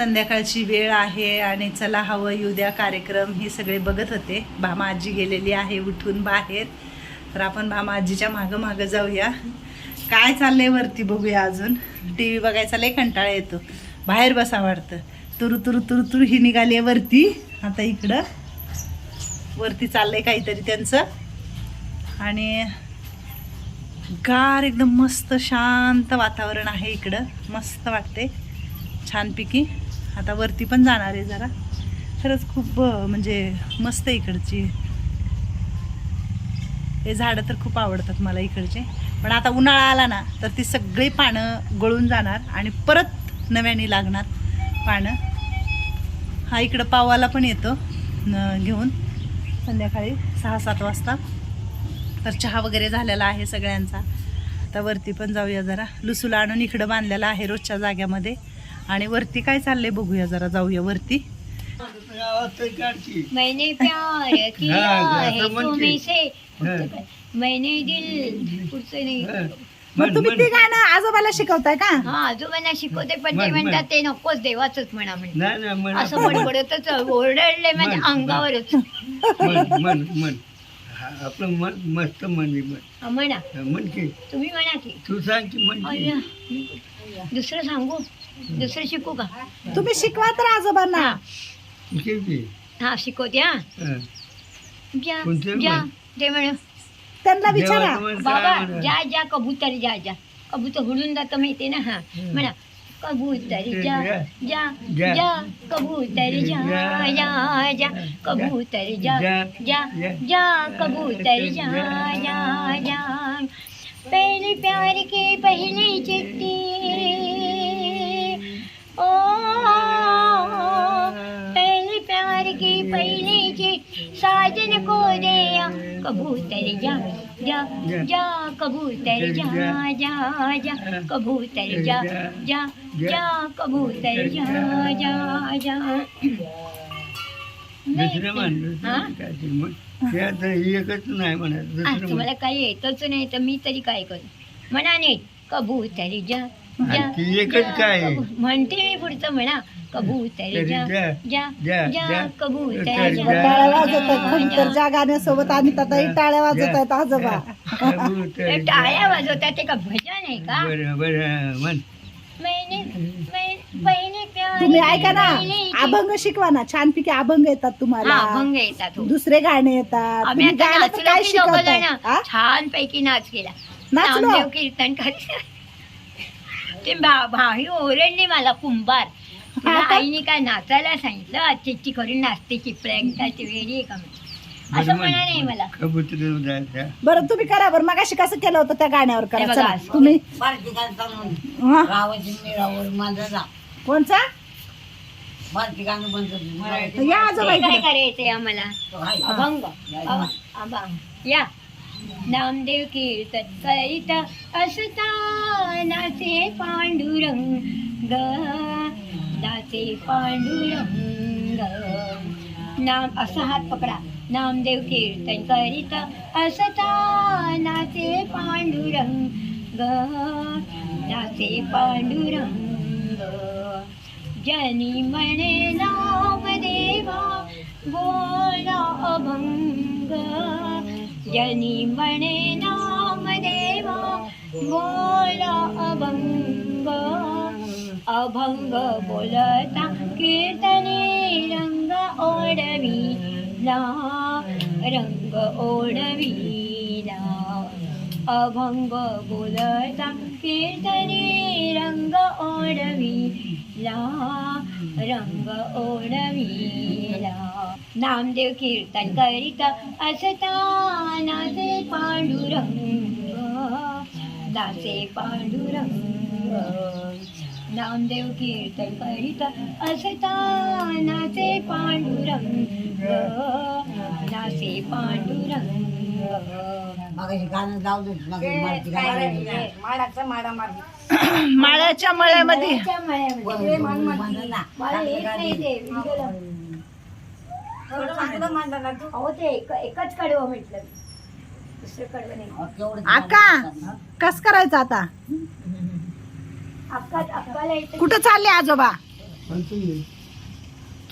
संध्याकाळची वेळ आहे आणि चला हवं येऊ द्या कार्यक्रम हे सगळे बघत होते. भामा आजी गेलेली आहे उठून बाहेर. तर आपण भामा आजीच्या मागं मागं जाऊया. काय चाललंय वरती बघूया अजून. टी व्ही बघायचा लय कंटाळा येतो. बाहेर बसा वाटतं. तुरु तुरु तुरु तुरु ही निघाली आहे वरती. आता इकडं. वरती चाललंय काहीतरी त्यांचं. आणि गार एकदम मस्त शांत वातावरण आहे इकडं. मस्त वाटते छानपैकी. आता वरती पण जाणार आहे जरा. खरंच खूप म्हणजे मस्त आहे इकडची. हे झाडं तर खूप आवडतात मला इकडचे. पण आता उन्हाळा आला ना तर ती सगळी पानं गळून जाणार आणि परत नव्याने लागणार पानं. हा इकडं पावाला पण येतो न- घेऊन संध्याकाळी सहा सात वाजता. तर चहा वगैरे झालेला आहे सगळ्यांचा. आता वरती पण जाऊया जरा. लुसूला आणून इकडं बांधलेला आहे रोजच्या जाग्यामध्ये. आणि वरती काय चाललंय बघूया जरा जाऊया वरती. मैंने प्यार किया हाँ, मन दिल नाही. मग तुम्ही ते गाणं आजोबाला शिकवताय का? हा आजोबांना शिकवते पण ते म्हण, म्हण. म्हणतात ते नकोच देवाचंच म्हणा असं बडबडतच ओरडले म्हणजे म्हण. अंगावरच. हा, आपलं मन मस्त मन म्हण. म्हणा. की. तुम्ही म्हणा की. तू सांग की म्हण दुसरं सांगू? दुसरं शिकू का तुम्ही शिकवा तर आजोबांना हा की की हा शिकवते हा. ज्या कोणते ज्या म्हण? ते म्हण त्यांना विचारा बाबा? जा जा कबूतर जा जा कबूतर हुडून जातं माहितीये ना हा म्हणा कबूतर जा जा जा. जा कबूतर जा जा. जा जा कबूतर जा जा. जा जा. जा कबूतर जा जा जा पहले प्यार की पहली चिट्ठी ओ पहले प्यार की पहली चिट्ठी साजन को दिया कबूतर जा जा जा कबूतर जा जा जा कबूतर जा जा जा कबूतर जा जा जा। दुसरं हा? आता एकच नाही म्हणत तुम्हाला काही येतच नाही तर मी तरी काय करू? म्हणा नाही कबूतर जा एकच काय? म्हणते मी पुढचं म्हणा. कबूतर तरी जा. कबूतर. टाळ्या वाजत आहेत. ज्या गाण्यासोबत आणि ताताही टाळ्या वाजत आहेत. आजोबा. टाळ्या वाजवतात ते का भजन आहे का? बरं बरं. म्हण. मैंने मैं पहिले प्यार तुम्ही ऐका ना. अभंग शिकवा ना. छानपैकी अभंग येतात तुम्हाला. अभंग येतात हो. दुसरे गाणे येतात. काय हा? पैकी नाच केला. नाचलो? नामदेव कीर्तन कर ते भा- भावी ओरडली मला कुंभार. तिला? आईने काय नाचायला सांगितलं? आजची खरी नाचते चिपळ्यांची वेळी आहे का म्हणे. असं बरं म्हणा नाही मला. कबूतर बरं तुम्ही करा बरं. मगाशी कसं केलं होतं त्या गाण्यावर हे करा बघा, चला. तुम्ही? हा? मिळावर माझा कोणचा? या आजोबा ते काय इकडे. करायचंय आम्हाला? अभंग. अ- अभंग. या. नामदेव कीर्तन करीत असता नाचे पांडुरंग नाचे पांडुरंग. नाम असा हात पकडा. नामदेव कीर्तन करीत असता नाचे पांडुरंग नाचे पांडुरंग. जनी म्हणे नामदेवा बोला अभंग. जनी म्हणे नामदेवा बोला अभंग. अभंग बोलता कीर्तने रंग ओढविला रंग ओढविला. अभंग बोलता कीर्तने रंग ओढविला रंग ओढविला. नामदेव कीर्तन करीत असता नाचे पांडुरंग नाचे पांडुरंग नामदेव कीर्तन करीत असता नाचे पांडुरंग नाचे पांडुरंग मागे मारती गाणं माडाचा माडा ते. अहो ते एक- एकच कडवं म्हटलं दुसरं कडवं नाही. आका कस करायचं आता? अक्का अक्काला येतं कुठं चालले आजोबा?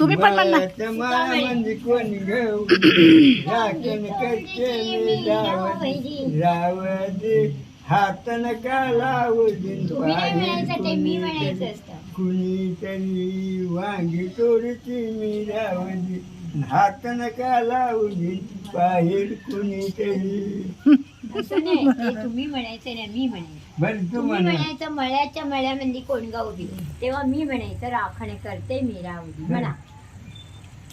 तुम्ही पण म्हणा. मायाच्या मायामध्ये कोण घेऊ? राखण करते मी रावण रावण हातन का लावू दिन तुम्ही नाही म्हणायचं ते मी म्हणायचं असतं. कुणीतरी वांगी तोडती मी रावली हातन का लावू दिन बाहेर कुणीतरी? असं नाही ते तुम्ही म्हणायचं नाही मी म्हणायचं. बरं तू तुम्ही म्हणा. म्हणायचं मळ्याच्या मळ्यामध्ये कोण गावली तेव्हा मी म्हणायचं राखण करते मी रावली म्हणा.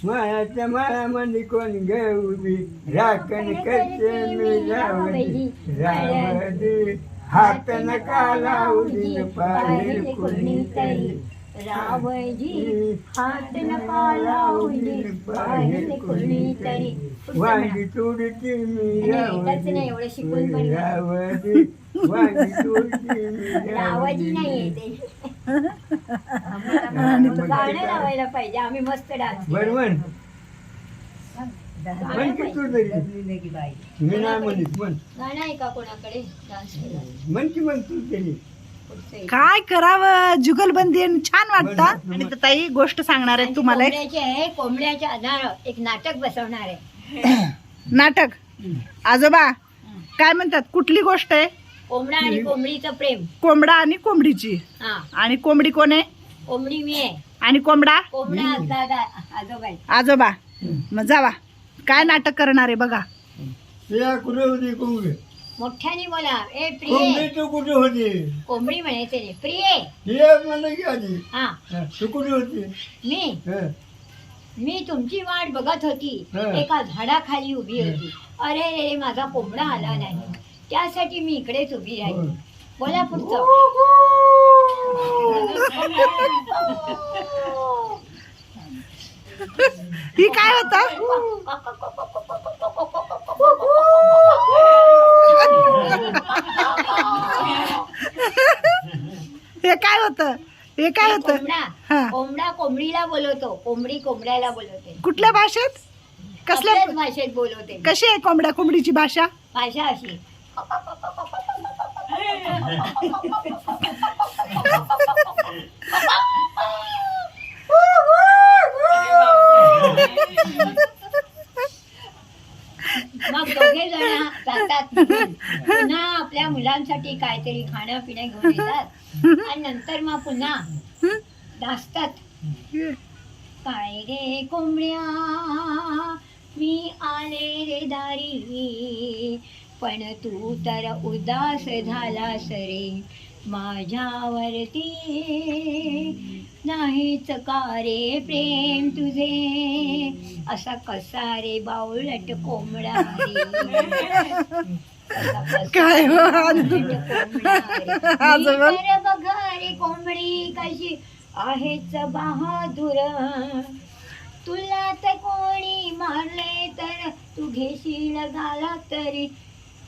मायाच्या मायामध्ये कोण घेऊ मी राखण करते मी रावली रावली हातन का लावू दिन बाहेर कुणीतरी? रावजी हात नका लावू दे, बाहेर कोणीतरी. वांगी तोडती मी नाही, नाही, एवढं शिकून पण- रावली वांगी तोडती मी रावाजी रावली नाहीये ते गाणं लावायला पाहिजे आम्ही मस्त डान्स बरं म्हण. म्हण की तू तरी. बाई. मी नाही म्हणत म्हण. गाणं आहे का कोणाकडे डान्स केला. म्हण की तू. काय करावं? जुगलबंदी आणि छान वाटतं. आणि तर ताई गोष्ट सांगणार आहे तुम्हाला एक. कोंबड्याचे आहे कोंबड्याच्या आधार एक नाटक बसवणार आहे. नाटक? आजोबा काय म्हणतात? कुठली गोष्ट आहे? कोंबडा आणि कोंबडीचं प्रेम. कोंबडा आणि कोंबडीची. हा. आणि कोंबडी कोण आहे? कोंबडी मी आहे. आणि कोंबडा? कोंबडा दादा आजोबा आहे. आजोबा. मग जावा. काय नाटक करणार आहे बघा. तुला कुठे होती कोंबडी मोठ्याने बोला. ए कोंबडी प्रिय तू कुठे होती? कोंबडी म्हणायचे नाही प्रिय. ये म्हणलं की आधी. हा. हा, तू कुठे होती? मी. हा. मी तुमची वाट बघत होती. हा. एका झाडाखाली उभी होती. अरे रे माझा कोंबडा आला नाही. त्यासाठी मी इकडेच उभी राहिली. बोला पुढचं. ही काय होत? हे काय होत? हे काय होत? कोंबडा. हा. कोंबडा कोंबडीला बोलवतो. कोंबडी कोंबड्याला बोलवते. कुठल्या भाषेत? कसल्या भाषेत बोलवते कशी आहे कोंबड्या कोंबडीची भाषा? भाषा अशी. पुन्हा आपल्या मुलांसाठी काहीतरी खाणं पिणं घेऊन येतात. आणि नंतर मग पुन्हा दासतात काय रे कोंबड्या? मी आले रे दारी. पण तू तर उदास झालास रे. माझ्यावरती नाहीच का रे प्रेम तुझे? असा कसा रे बावळट कोंबडा काय बघा. रे कोंबडी कशी आहेच बहादूर. तुला तर कोणी मारले तर तू घेशील गाला तरी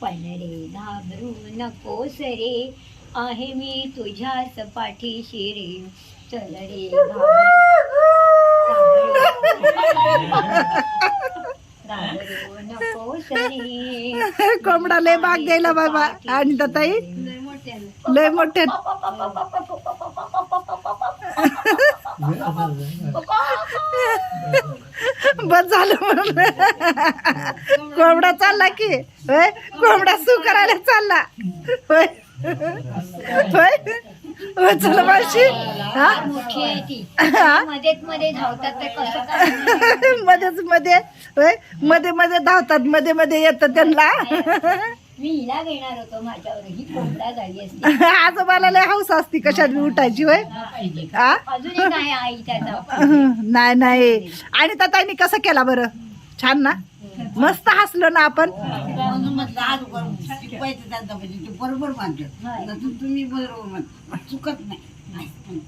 पण रे घाबरू नकोस रे आहे मी तुझ्याच पाठीशी रे चल रे घाबरू नकोस रे कोंबडा लय भाग द्यायला बाबा आणि ताई लय मोठे बस झालं म्हणून. कोंबडा चालला की होय? कोंबडा सू करायला चालला. होय? होय? होय चला मावशी. ती. हा? मध्येच मध्ये धावतात मध्येच मध्ये होय? मध्ये मध्ये धावतात मध्ये मध्ये येतात त्यांना. मी हिला घेणार होतो माझ्यावर. ही कोंबडा झाली असती. आजोबाला लय हौस असती कशात बी उठायची होय? हा अजून एक आहे आई त्याचा. नाही नाही. आणि ताताईनी कसं केला बरं? छान ना? मस्त हसलो ना आपण? म्हणून म्हटलं आज करून शिकवायचं त्यांचा म्हणजे ते बरोबर मानतात तुम्ही बरोबर म्हणता. चुकत नाही. नाही.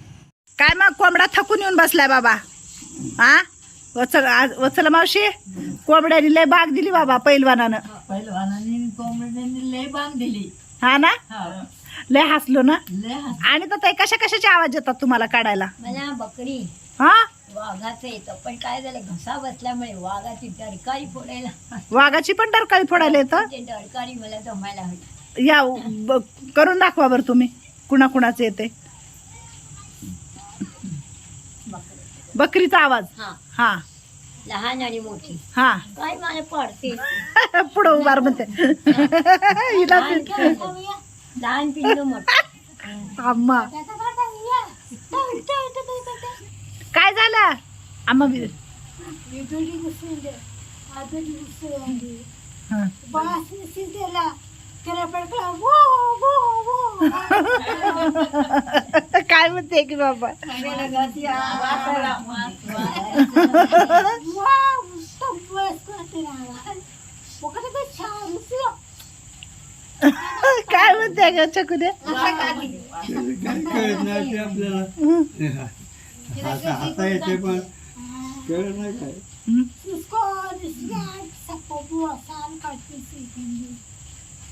काय मग कोंबडा थकून येऊन बसलाय बाबा? हा वचल आज वचल मावशी कोंबड्याने लय बाग दिली बाबा पैलवानानं. पहिलवानांनी कोंबड्यांनी लय बांध दिली. हा ना? हा. लय हसलो ना? लय हस आणि ताई कशा कशाचे आवाज येतात तुम्हाला काढायला? मला बकरी. हा? वाघाचं येतं पण काय झालं घसा बसल्यामुळे वाघाची डरकाळी फोडायला. वाघाची पण डरकाळी फोडायला येतं? ते डरकाळी मला जमायला हवी. या ब- करून दाखवा बरं तुम्ही. कुणा कुणाचे येते बकरीचा आवाज? हा. हा. लहान आणि मोठी. हा. काय मला पडते. पुढं उभार म्हणते. हिला लहान पिल्लू- लहान पिल्लू मोठं. आम्हा काय झालं? आम्हा बी- हा. काय म्हणते की बाबा? काय म्हणते ग चकुदे काय कळत नाही ते आपल्याला हाता हाता येते पण कळत नाही काय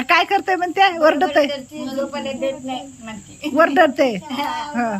काय करते म्हणते? वरडत वरडते हा